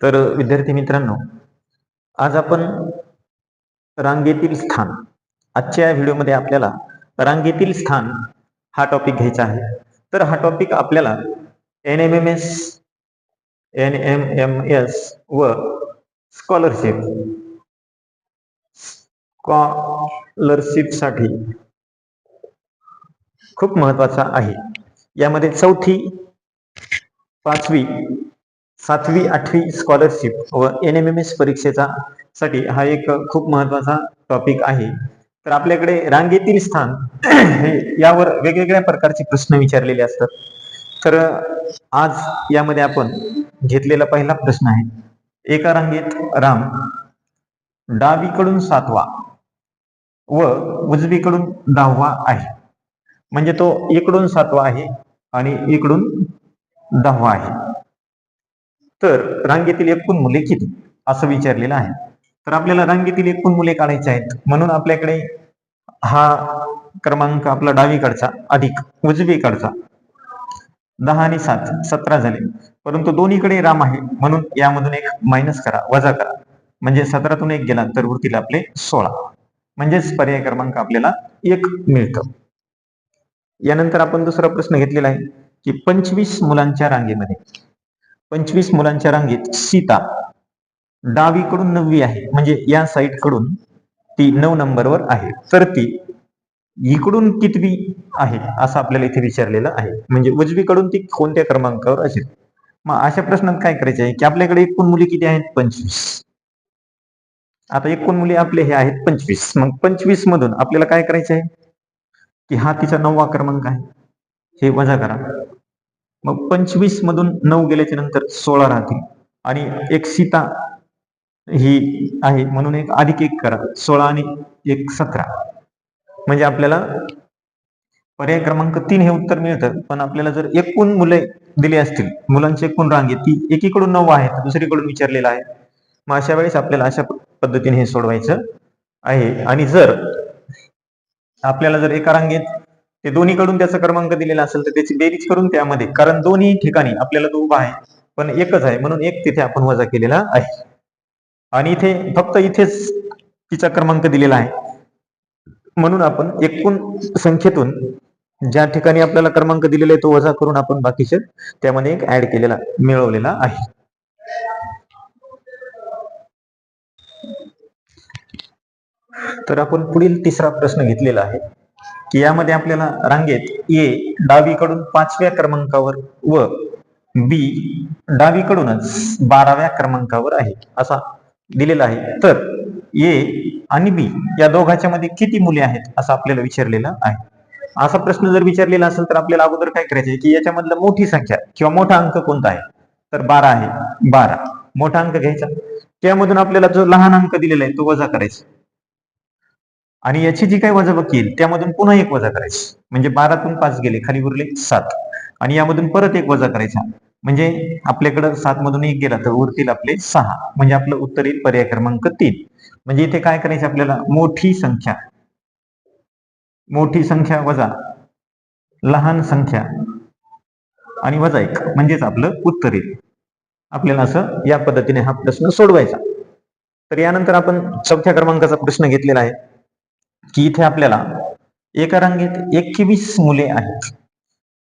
तर विद्यार्थी मित्रांनो आज आपण रांगेतील स्थान आजच्या व्हिडिओमध्ये आपल्याला रांगेतील स्थान हा टॉपिक घ्यायचा आहे. तर हा टॉपिक आपल्याला N M M S N M M S व स्कॉलरशिप स्कॉलरशिपसाठी खूप महत्त्वाचा आहे. यामध्ये चौथी पाचवी सातवी आठवी स्कॉलरशिप व एन एम एम एस परीक्षेचा साठी हा एक खूप महत्त्वाचा टॉपिक आहे. तर आपल्याकडे रांगेतील स्थान हे यावर वेगवेगळ्या प्रकारचे प्रश्न विचारलेले असतात. तर आज यामध्ये आपण घेतलेला पहिला प्रश्न आहे. एका रांगेत राम डावीकडून सातवा व उजवीकडून दहावा आहे. म्हणजे तो इकडून सातवा आहे आणि इकडून दहावा आहे. तर रांगेतील एकूण मुले किती? असं विचारलेलं आहे. तर आपल्याला रांगेतील एकूण मुले काढायचे आहेत. म्हणून आपल्याकडे हा क्रमांक आपला डावीकडचा अधिक उजवीकडचा. दहा आणि सात सतरा झाले. परंतु दोन्हीकडे राम आहे. म्हणून यामधून एक मायनस करा वजा करा. म्हणजे सतरातून एक गेला तर उरतील आपले सोळा. म्हणजेच पर्याय क्रमांक आपल्याला एक मिळतं. यानंतर आपण दुसरा प्रश्न घेतलेला आहे की पंचवीस मुलांच्या रांगेमध्ये पंचवीस मुलांच्या रांगेत सीता. डावीकडून नववी आहे. म्हणजे या साईडकडून ती नऊ नंबरवर आहे. तर ती इकडून कितवी आहे असं आपल्याला इथे विचारलेलं आहे. म्हणजे उजवीकडून ती कोणत्या क्रमांकावर असेल? मग अशा प्रश्नात काय करायचे आहे की आपल्याकडे एकूण मुली किती आहेत? पंचवीस. आता एकूण मुली आपले हे आहेत पंचवीस. मग पंचवीस मधून आपल्याला काय करायचं आहे? की हा तिचा नववा क्रमांक आहे. हे वजा करा. मग पंचवीस मधून नऊ गेल्याच्यानंतर सोळा राहतील. आणि एक सीता ही आहे म्हणून एक अधिक एक करा सोळा आणि एक सतरा. म्हणजे आपल्याला पर्याय क्रमांक तीन हे उत्तर मिळतं पण आपल्याला जर एकूण मुले दिली असतील मुलांची एकूण रांग आहे ती एकीकडून नऊ आहे दुसरीकडून विचारलेलं आहे. मग अशा वेळेस आपल्याला अशा पद्धतीने हे सोडवायचं आहे. आणि जर आपल्याला जर एका रांगेत ते दोन्हीकडून त्याचा क्रमांक दिलेला असेल तर त्याची बेरीज करून त्यामध्ये कारण दोन्ही ठिकाणी आपल्याला तो उभा आहे पण एकच आहे म्हणून एक तिथे आपण वजा केलेला आहे. आणि इथे फक्त इथेच तिचा क्रमांक दिलेला आहे. म्हणून आपण एकूण संख्येतून ज्या ठिकाणी आपल्याला क्रमांक दिलेला आहे तो वजा करून आपण बाकीचे त्यामध्ये एक ऍड केलेला मिळवलेला आहे. तर आपण पुढील तिसरा प्रश्न घेतलेला आहे. की यामध्ये आपल्याला रांगेत ए डावीकडून पाचव्या क्रमांकावर व बी डावीकडूनच बाराव्या क्रमांकावर आहे. असा दिलेला आहे. तर ए आणि बी या दोघांच्या मध्ये किती मुले आहेत असं आपल्याला विचारलेलं आहे. असा प्रश्न जर विचारलेला असेल तर आपल्याला अगोदर काय करायचे की याच्यामधलं मोठी संख्या किंवा मोठा अंक कोणता आहे? तर बारा आहे. बारा. मोठा अंक घ्यायचा. त्यामधून आपल्याला जो लहान अंक दिलेला आहे तो वजा करायचा. आणि याची जी काही वजाबाकी येईल त्यामधून पुन्हा एक वजा करायची. म्हणजे बारातून पाच गेले खाली उरले सात. आणि यामधून परत एक वजा करायचा. म्हणजे आपल्याकडं सात मधून एक गेला तर उरतील आपले सहा. म्हणजे आपलं उत्तर येईल पर्याय क्रमांक तीन. म्हणजे इथे काय करायचं आपल्याला? मोठी संख्या. मोठी संख्या वजा. लहान संख्या. आणि वजा एक. म्हणजेच आपलं उत्तर येईल. आपल्याला असं या पद्धतीने हा प्रश्न सोडवायचा. तर यानंतर आपण चौथ्या क्रमांकाचा प्रश्न घेतलेला आहे. की इथे आपल्याला एका रांगेत एकवीस मुले आहेत.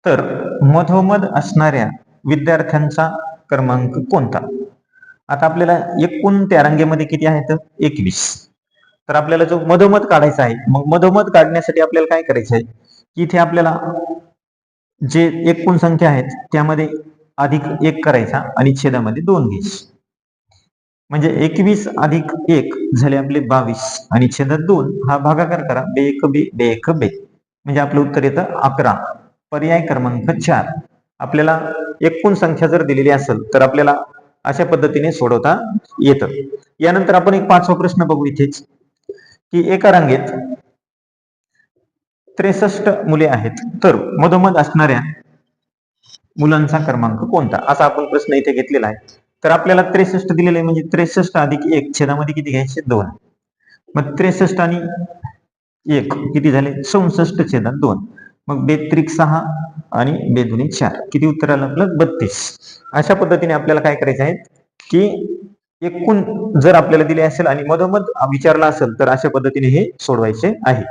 तर मधोमध असणाऱ्या विद्यार्थ्यांचा क्रमांक कोणता? आता आपल्याला एकूण त्या रांगेमध्ये किती आहेत? एकवीस. तर आपल्याला जो मधोमध काढायचा आहे मग मधोमध काढण्यासाठी आपल्याला काय करायचं आहे? की इथे आपल्याला जे एकूण संख्या आहेत त्यामध्ये अधिक एक करायचा आणि छेदामध्ये दोन घ्यायची. म्हणजे एकवीस अधिक एक झाले आपले बावीस. आणि छेदात दोन हा भागाकार करा. बे एक बे बे एक बे. म्हणजे आपलं उत्तर येतं अकरा. पर्याय क्रमांक चार. आपल्याला एकूण संख्या जर दिलेली असेल तर आपल्याला अशा पद्धतीने सोडवता येतं. यानंतर आपण एक पाचवा प्रश्न बघू इथेच. की एका रांगेत त्रेसष्ट मुले आहेत. तर मधोमध असणाऱ्या मुलांचा क्रमांक कोणता? असा आपण प्रश्न इथे घेतलेला आहे. तर आपल्याला त्रेसष्ट दिलेलं आहे म्हणजे त्रेसष्ट अधिक एक छेदामध्ये किती घ्यायचे? दोन. मग त्रेसष्ट आणि एक किती झाले? चौसष्ट छेदात दोन. मग बेत्रिक सहा आणि बेदुनी चार. किती उत्तर आलं आपलं? बत्तीस. अशा पद्धतीने आपल्याला काय करायचं आहे की की एकूण जर आपल्याला दिले असेल आणि मधोमध विचारला असेल तर अशा पद्धतीने हे सोडवायचे आहे.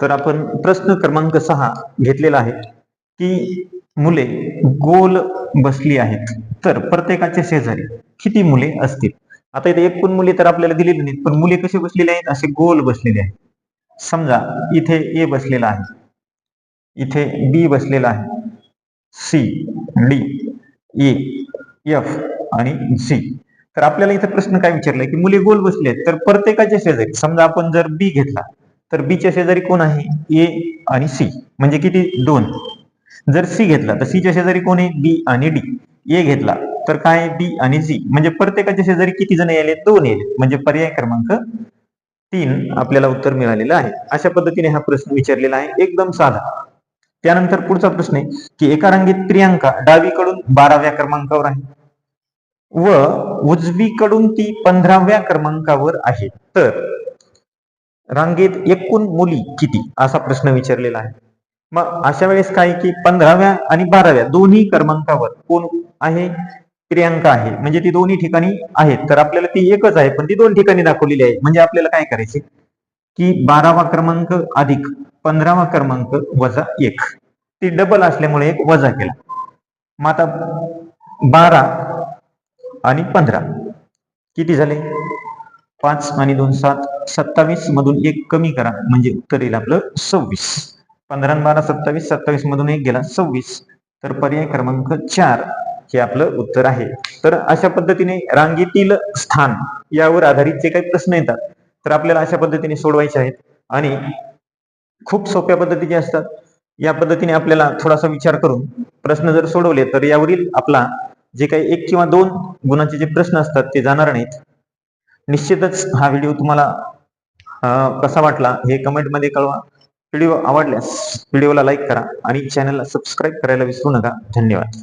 तर आपण प्रश्न क्रमांक सहा घेतलेला आहे. की मुले गोल बसली आहेत. तर प्रत्येकाच्या शेजारी किती मुले असतील? आता इथे एकूण मुले तर आपल्याला दिलेली नाहीत पण मुले कसे बसलेले आहेत? असे गोल बसलेले आहेत. समजा इथे ए बसलेला आहे. इथे बी बसलेला आहे. सी डी ए एफ आणि सी तर आपल्याला इथे प्रश्न काय विचारलाय की मुले गोल बसले आहेत तर प्रत्येकाच्या शेजारी समजा आपण जर बी घेतला तर बीच्या शेजारी कोण आहे? ए आणि सी म्हणजे किती? दोन. जर सी घेतला तर सीच्या शेजारी कोण आहे? बी आणि डी. ए घेतला तर काय? बी आणि सी. म्हणजे प्रत्येकाच्या शेजारी किती जण यायले? दोन येले म्हणजे पर्याय क्रमांक तीन आपल्याला उत्तर मिळालेलं आहे. अशा पद्धतीने हा प्रश्न विचारलेला आहे. एकदम साधा. त्यानंतर पुढचा प्रश्न आहे की एका रांगेत प्रियांका डावीकडून बाराव्या क्रमांकावर आहे. व उजवीकडून ती पंधराव्या क्रमांकावर आहे. तर रांगेत एकूण मुली किती? असा प्रश्न विचारलेला आहे. मग अशा वेळेस काय की पंधराव्या आणि बाराव्या दोन्ही क्रमांकावर कोण आहे? प्रियांका आहे. म्हणजे ती दोन्ही ठिकाणी आहेत. तर आपल्याला ती एकच आहे पण ती दोन ठिकाणी दाखवलेली आहे. म्हणजे आपल्याला काय करायचे की बारावा क्रमांक अधिक पंधरावा क्रमांक वजा एक. ती डबल असल्यामुळे एक वजा केला. मग आता बारा आणि पंधरा. किती झाले? पाच आणि दोन सात. सत्तावीस मधून एक कमी करा. म्हणजे उत्तर येईल आपलं सव्वीस. पंधरा बारा सत्तावीस सत्तावीस मधून एक गेला. सव्वीस. तर पर्याय क्रमांक चार हे आपलं उत्तर आहे. तर अशा पद्धतीने रांगेतील स्थान यावर आधारित जे काही प्रश्न येतात तर आपल्याला अशा पद्धतीने सोडवायचे आहेत. आणि खूप सोप्या पद्धतीचे असतात. या पद्धतीने आपल्याला थोडासा विचार करून प्रश्न जर सोडवले तर यावरील आपला जे काही एक किंवा दोन गुणाचे जे प्रश्न असतात ते जाणार नाहीत. निश्चितच हा व्हिडिओ तुम्हाला कसा वाटला हे कमेंटमध्ये कळवा. व्हिडिओ आवडल्यास व्हिडिओला लाईक करा आणि चॅनलला सबस्क्राईब करायला विसरू नका. धन्यवाद.